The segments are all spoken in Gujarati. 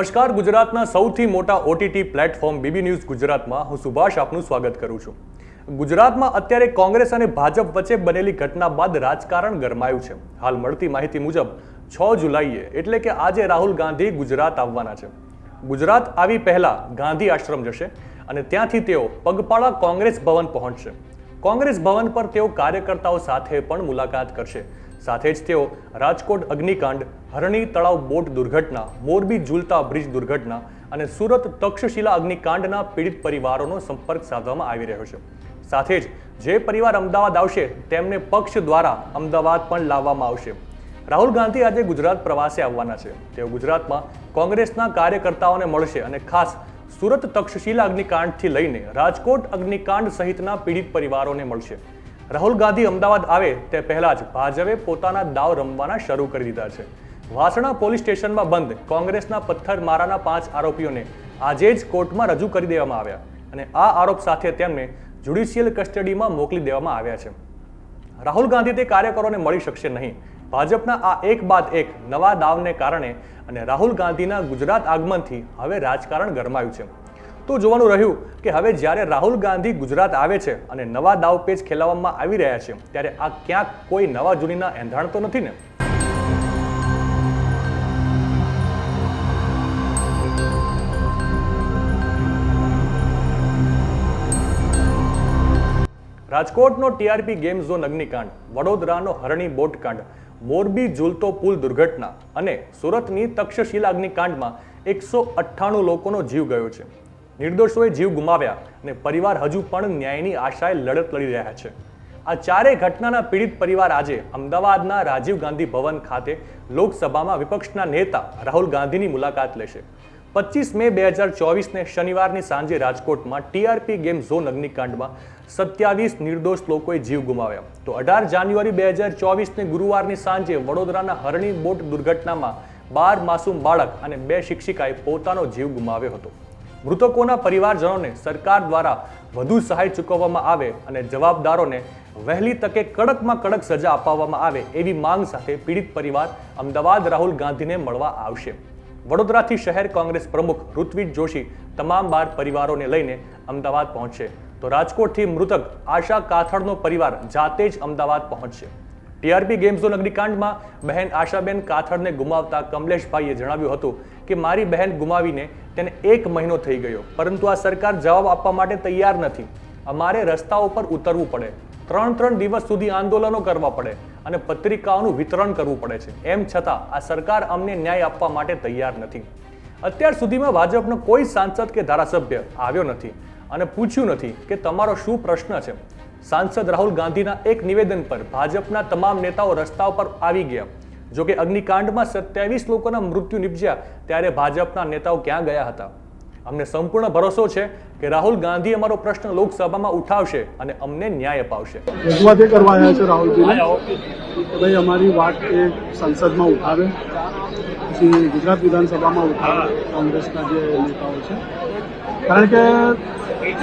નમસ્કાર, ગુજરાતના સૌથી મોટા ઓટીટી પ્લેટફોર્મ બીબી ન્યૂઝ ગુજરાતમાં હું સુભાષ આપનું સ્વાગત કરું છું. ગુજરાતમાં અત્યારે કોંગ્રેસ અને ભાજપ વચ્ચે બનેલી ઘટના બાદ રાજકારણ ગરમાયું છે. હાલ મળતી માહિતી મુજબ, છ જુલાઈએ એટલે કે આજે રાહુલ ગાંધી ગુજરાત આવવાના છે. ગુજરાત આવી પહેલા ગાંધી આશ્રમ જશે અને ત્યાંથી તેઓ પગપાળા કોંગ્રેસ ભવન પહોંચશે. કોંગ્રેસ ભવન પર તેઓ કાર્યકર્તાઓ સાથે પણ મુલાકાત કરશે. સાથે જ તેઓ રાજકોટ અગ્નિકાંડ, હરણી તળાવ બોટ દુર્ઘટના, મોરબી ઝૂલતા બ્રિજ દુર્ઘટના અને સુરત તક્ષશિલા અગ્નિકાંડના પીડિત પરિવારોનો સંપર્ક સાધવામાં આવી રહ્યો છે. સાથે જ જે પરિવાર અમદાવાદ આવશે, તેમને પક્ષ દ્વારા અમદાવાદ પણ લાવવામાં આવશે. રાહુલ ગાંધી આજે ગુજરાત પ્રવાસે આવવાના છે. તેઓ ગુજરાતમાં કોંગ્રેસના કાર્યકર્તાઓને મળશે અને ખાસ સુરત તક્ષશિલા અગ્નિકાંડથી લઈને રાજકોટ અગ્નિકાંડ સહિતના પીડિત પરિવારોને મળશે. રાહુલ ગાંધી અમદાવાદ આવે તે પહેલા જ ભાજપે પોતાના દાવ રમવાના શરૂ કરી દીધા છે. વાસણા પોલીસ સ્ટેશનમાં બંધ, કોંગ્રેસના પથ્થરમારાના પાંચ આરોપીઓને આજે જ કોર્ટમાં રજૂ કરી દેવામાં આવ્યા અને આ આરોપ સાથે તેમને જ્યુડિશિયલ કસ્ટડીમાં મોકલી દેવામાં આવ્યા છે. રાહુલ ગાંધી તે કાર્યકરોને મળી શકશે નહીં. ભાજપના આ એક બાદ એક નવા દાવને કારણે અને રાહુલ ગાંધીના ગુજરાત આગમનથી હવે રાજકારણ ગરમાયું છે. તો જોવાનું રહ્યું કે હવે જ્યારે રાહુલ ગાંધી ગુજરાત આવે છે અને નવા દાવપેચ ખેલાવવામાં આવી રહ્યા છે, ત્યારે આ ક્યાંક કોઈ નવા જૂનીના એંધાણ તો નથી ને? રાજકોટનો ટીઆરપી ગેમ ઝોન અગ્નિકાંડ, વડોદરાનો હરણી બોટકાંડ, મોરબી ઝૂલતો પુલ દુર્ઘટના અને સુરતની તક્ષશિલા અગ્નિકાંડમાં એકસો અઠ્ઠાણું લોકોનો જીવ ગયો છે. નિર્દોષોએ જીવ ગુમાવ્યા અને પરિવાર હજુ પણ ન્યાયની આશાએ લડત લડી રહ્યા છે. આ ચારેય ઘટનાના પીડિત પરિવાર આજે અમદાવાદના રાજીવ ગાંધી ભવન ખાતે લોકસભામાં વિપક્ષના નેતા રાહુલ ગાંધીની મુલાકાત લેશે. પચીસ મે બે હજાર ચોવીસને શનિવારની સાંજે રાજકોટમાં ટીઆરપી ગેમ ઝોન અગ્નિકાંડમાં સત્યાવીસ નિર્દોષ લોકોએ જીવ ગુમાવ્યા. તો અઢાર જાન્યુઆરી બે હજાર ચોવીસને ગુરુવારની સાંજે વડોદરાના હરણી બોટ દુર્ઘટનામાં બાર માસૂમ બાળક અને બે શિક્ષિકાએ પોતાનો જીવ ગુમાવ્યો હતો. મૃતકોના પરિવારજનોને સરકાર દ્વારા વધુ સહાય ચૂકવવામાં આવે અને જવાબદારોને વહેલી તકે કડકમાં કડક સજા અપાવવામાં આવે એવી માંગ સાથે પીડિત પરિવાર અમદાવાદ રાહુલ ગાંધીને મળવા આવશે. વડોદરાથી શહેર કોંગ્રેસ પ્રમુખ ઋત્વિજ જોશી તમામ બાર પરિવારોને લઈને અમદાવાદ પહોંચશે. તો રાજકોટથી મૃતક આશા કાથડનો પરિવાર જાતે જ અમદાવાદ પહોંચશે. ટીઆરપી ગેમ ઝોન અગ્નિકાંડમાં બહેન આશાબેન કાથડને ગુમાવતા કમલેશભાઈએ જણાવ્યું હતું કે મારી બહેન ગુમાવીને તેને એક મહિનો થઈ ગયો. પરંતુ આ સરકાર જવાબ આપવા માટે તૈયાર નથી. અમારે રસ્તાઓ પર ઉતરવું પડે. ત્રણ ત્રણ દિવસ સુધી આંદોલનો કરવા પડે અને પત્રિકાઓનું વિતરણ કરવું પડે છે. એમ છતાં આ સરકાર અમને ન્યાય આપવા માટે તૈયાર નથી. અત્યાર સુધીમાં ભાજપનો કોઈ સાંસદ કે ધારાસભ્ય આવ્યો નથી અને પૂછ્યું નથી કે તમારો શું પ્રશ્ન છે? સાંસદ રાહુલ ગાંધીના એક નિવેદન પર ભાજપના તમામ નેતાઓ રસ્તા પર આવી ગયા. જો કે અગ્નિકાંડમાં સત્યાવીસ લોકોના મૃત્યુ નિપજ્યા ત્યારે ભાજપના નેતાઓ ક્યાં ગયા હતા? અમને સંપૂર્ણ ભરોસો છે કે રાહુલ ગાંધી અમારો પ્રશ્ન લોકસભામાં ઉઠાવશે અને અમને ન્યાય અપાવશે. રજૂઆત એ કરવા આવ્યા છે રાહુલજી ભાઈ અમારી વાત એ સંસદમાં ઉઠાવે પછી ગુજરાત વિધાનસભામાં ઉઠાવે કોંગ્રેસના જે નેતાઓ છે. કારણ કે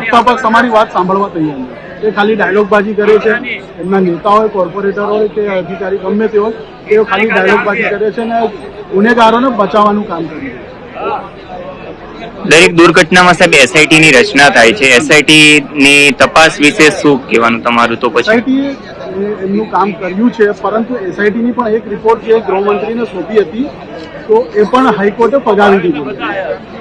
સત્તા પક્ષ અમારી વાત સાંભળવા તૈયાર નથી. એ ખાલી ડાયલોગબાજી કરે છે. એમના નેતા હોય કોર્પોરેટર હોય કે અધિકારી ગમે તે હોય તેઓ ખાલી ડાયલોગબાજી કરે છે અને ગુનેગારોને બચાવવાનું કામ કરે છે. દરેક દુર્ઘટનામાં સાહેબ એસઆઈટી ની રચના થાય છે. એસઆઈટી ની તપાસ વિશે શું કહેવાનું તમારું? તો પછી? એસઆઈટી એમનું કામ કર્યું છે પરંતુ એસઆઈટીની પણ એક રિપોર્ટ જે ગૃહમંત્રીને સોંપી હતી તો એ પણ હાઈકોર્ટે ફગાવી દીધી.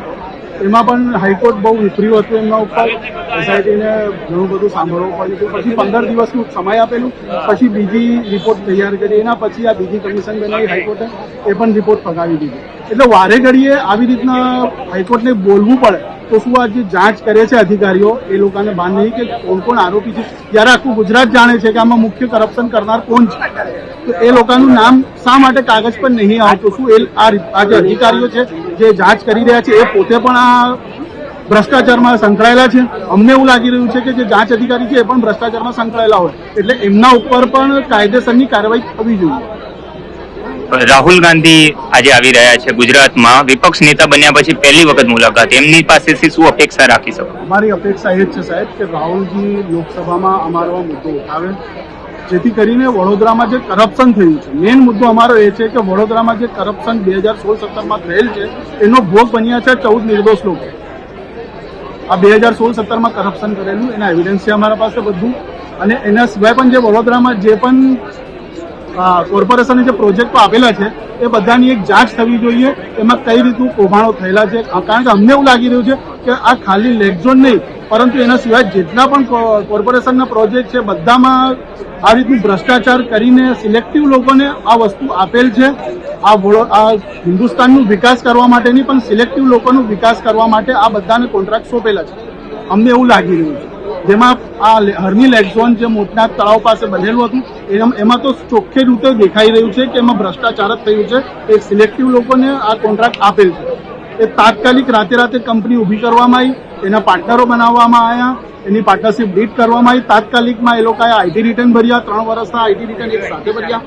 એમાં પણ હાઈકોર્ટ બહુ વિફર્યું હતું એમના ઉપર. સોસાયટીને ઘણું બધું સાંભળવું પડ્યું હતું. પછી પંદર દિવસનું સમય આપેલું. પછી બીજી રિપોર્ટ તૈયાર કરી. એના પછી આ બીજી કમિશન બનાવી હાઈકોર્ટે એ પણ રિપોર્ટ ફગાવી દીધી. એટલે વારે ઘડીએ આવી રીતના હાઈકોર્ટને બોલવું પડે. તો શું આ જે જાંચ કરે છે અધિકારીઓ, એ લોકોને ભાન નહીં કે કોણ કોણ આરોપી છે. જ્યારે આખું ગુજરાત જાણે છે કે આમાં મુખ્ય કરપ્શન કરનાર કોણ છે. તો એ લોકોનું નામ શા માટે કાગળ પર નહીં આવતું? શું એ આ જે અધિકારીઓ છે, જે જાંચ કરી રહ્યા છે, એ પોતે પણ આ ભ્રષ્ટાચારમાં સંકળાયેલા છે? અમને એવું લાગી રહ્યું છે કે જે જાંચ અધિકારી છે, એ પણ ભ્રષ્ટાચારમાં સંકળાયેલા હોય. એટલે એમના ઉપર પણ કાયદેસરની કાર્યવાહી થવી જોઈએ. રાહુલ ગાંધી આજે આવી રહ્યા છે ગુજરાતમાં. વિપક્ષ નેતા બન્યા પછી પહેલી વખત મુલાકાત. એમની પાસેથી શું અપેક્ષા રાખી શકો? અમારી અપેક્ષા એ જ છે સાહેબ કે રાહુલજી લોકસભામાં અમારો મુદ્દો ઉઠાવે. જેથી કરીને વડોદરામાં જે કરપ્શન થયું છે મેઇન મુદ્દો અમારો એ છે કે વડોદરામાં જે કરપ્શન બે હજાર સોળ સત્તરમાં થયેલ છે, એનો ભોગ બન્યા છે ચૌદ નિર્દોષ લોકો. આ બે હજાર સોળ સત્તરમાં કરપ્શન કરેલું, એના એવિડન્સ છે અમારા પાસે બધું. અને એના સિવાય પણ જે વડોદરામાં જે પણ કોર્પોરેશને જે પ્રોજેક્ટો આપેલા છે, એ બધાની એક જાંચ થવી જોઈએ, એમાં કઈ રીતનું કૌભાંડો થયેલા છે કારણ કે અમને એવું લાગી રહ્યું છે કે આ ખાલી લેગઝોન નહીં, પરંતુ એના સિવાય જેટલા પણ કોર્પોરેશનના પ્રોજેક્ટ છે, બધામાં આ રીતનું ભ્રષ્ટાચાર કરીને સિલેક્ટિવ લોકોને આ વસ્તુ આપેલ છે. આ હિન્દુસ્તાનનું વિકાસ કરવા માટેની પણ સિલેક્ટિવ લોકોનો વિકાસ કરવા માટે આ બધાને કોન્ટ્રાક્ટ સોંપેલા છે. અમને એવું લાગી રહ્યું છે. જેમાં આ હરની લેગ જે મોટના તળાવ પાસે બનેલું હતું, એમાં તો ચોખ્ખે રીતે દેખાઈ રહ્યું છે કે એમાં ભ્રષ્ટાચાર જ થયું છે. એ સિલેક્ટિવ લોકોને આ કોન્ટ્રાક્ટ આપેલ છે. એ તાત્કાલિક રાતે રાતે કંપની ઊભી કરવામાં આવી, એના પાર્ટનરો બનાવવામાં આવ્યા, એની પાર્ટનરશિપ ડીટ કરવામાં આવી. તાત્કાલિકમાં એ લોકોએ આઈટી રિટર્ન ભર્યા, ત્રણ વર્ષના આઈટી રિટર્ન એક સાથે ભર્યા.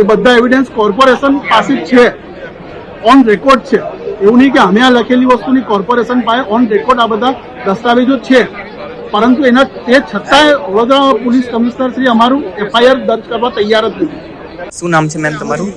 એ બધા એવિડન્સ કોર્પોરેશન પાસે છે. ઓન રેકોર્ડ છે. એવું નહીં કે અમે આ લખેલી વસ્તુની કોર્પોરેશન પાસે ઓન રેકોર્ડ આ બધા દસ્તાવેજો છે. પરંતુ એના તે છતાંય વડોદરા પોલીસ કમિશનર શ્રી અમારું એફઆઈઆર દર્જ કરવા તૈયાર જ નથી. શું નામ છે મેમ તમારું?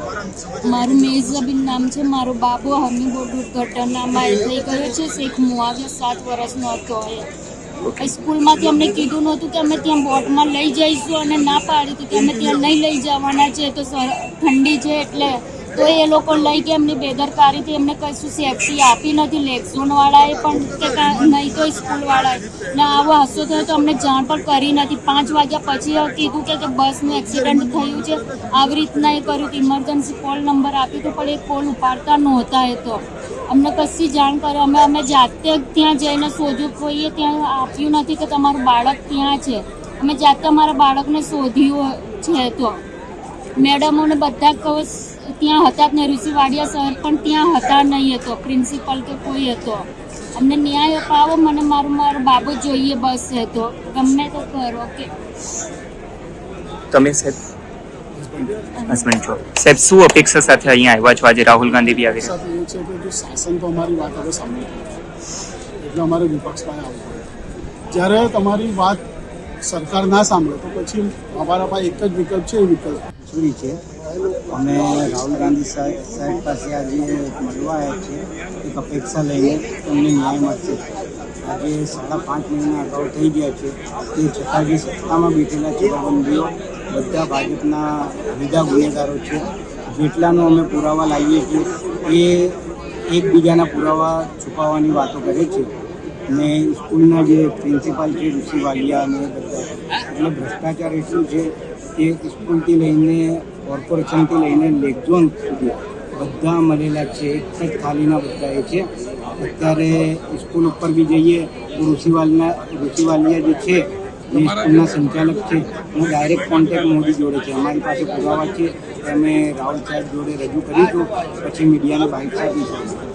મારું મેઝબીન નામ છે. મારો બાબુ બહુ દુર્ઘટનામાં એ થઈ ગયો છે. શેખ મુઆવિયા સાત વર્ષનો હતો એ. સ્કૂલમાંથી અમને કીધું નહોતું કે અમે ત્યાં બોટમાં લઈ જઈશું અને ના પાડી હતી કે અમે ત્યાં નહીં લઈ જવાના છે. તો ઠંડી છે એટલે તો એ લોકો લઈ ગયા એમની બેદરકારીથી એમને કશું સેફટી આપી નથી. લેક્ઝોનવાળાએ પણ કે નહીં તો સ્કૂલવાળાએ. ને આવો હાદસો થયો તો અમને જાણ પણ કરી નથી. પાંચ વાગ્યા પછી કીધું કે બસનું એક્સિડન્ટ થયું છે. આવી રીતના એ કર્યું ઇમરજન્સી કોલ નંબર આપ્યો તો પણ એ કોલ ઉપાડતા નહોતા એ તો. અમને કશી જાણ કરે, અમે અમે જાતે ત્યાં જઈને શોધ્યું, કોઈએ ત્યાં આપ્યું નથી કે તમારું બાળક ત્યાં છે. અમે જાતે અમારા બાળકને શોધ્યું છે તો. મેડમોને બધા કવ ત્યાં હતા જ નહીં ઋષિવાડિયા સર પણ ત્યાં હતા નહીં હતો. પ્રિન્સિપલ કે કોઈ હતો. અમને ન્યાય અપાવો મને મારું મારો બાબો જોઈએ બસ છે તો ગમે તો કરો કે તમે સાહેબ હસબન્ડ છો સાહેબ શું અપેક્ષા સાથે અહીંયા આવ્યા છો? આજે રાહુલ ગાંધી બી આવી રહ્યા સાથે એ છે કે જો શાસન તો અમારી વાત હવે સાંભળી એટલે અમારે વિપક્ષમાં આવવું પડે. જ્યારે તમારી વાત સરકાર ના સાંભળે તો પછી અમારા પાસે એક જ વિકલ્પ છે, એ વિકલ્પ. મંજૂરી છે. અમે રાહુલ ગાંધી સાહેબ સાહેબ પાસે આજે મળવા આવ્યા છે એક અપેક્ષા લઈને અમને ન્યાય મળશે. આજે સાડા પાંચ મહિના અગાઉ થઈ ગયા છે. તે છતાં જે સત્તામાં બેઠેલા છે પ્રબંધીઓ બધા ભાજપના બીજા ગુનેગારો છે. જેટલાનો અમે પુરાવા લાવીએ છીએ, એ એકબીજાના પુરાવા છુપાવવાની વાતો કરે છે. ને સ્કૂલના જે પ્રિન્સિપાલ છે, ઋષિ વાલિયા અને બધા, એટલે ભ્રષ્ટાચાર એટલું છે કે સ્કૂલથી લઈને, કોર્પોરેશનથી લઈને લેકઝોન સુધી બધા મળેલા છે, એક જ થાલીના બધા એ છે. અત્યારે સ્કૂલ ઉપર બી જઈએ, તો ઋષિવાલના ઋષિવાલિયા જે છે જે સ્કૂલના સંચાલક છે. એનો ડાયરેક્ટ કોન્ટેક્ટ મોદી જોડે છે. અમારી પાસે પુરાવા છે અમે રાહુલ સાહેબ જોડે રજૂ કરીશું, પછી મીડિયાના બાઇટ આપીશું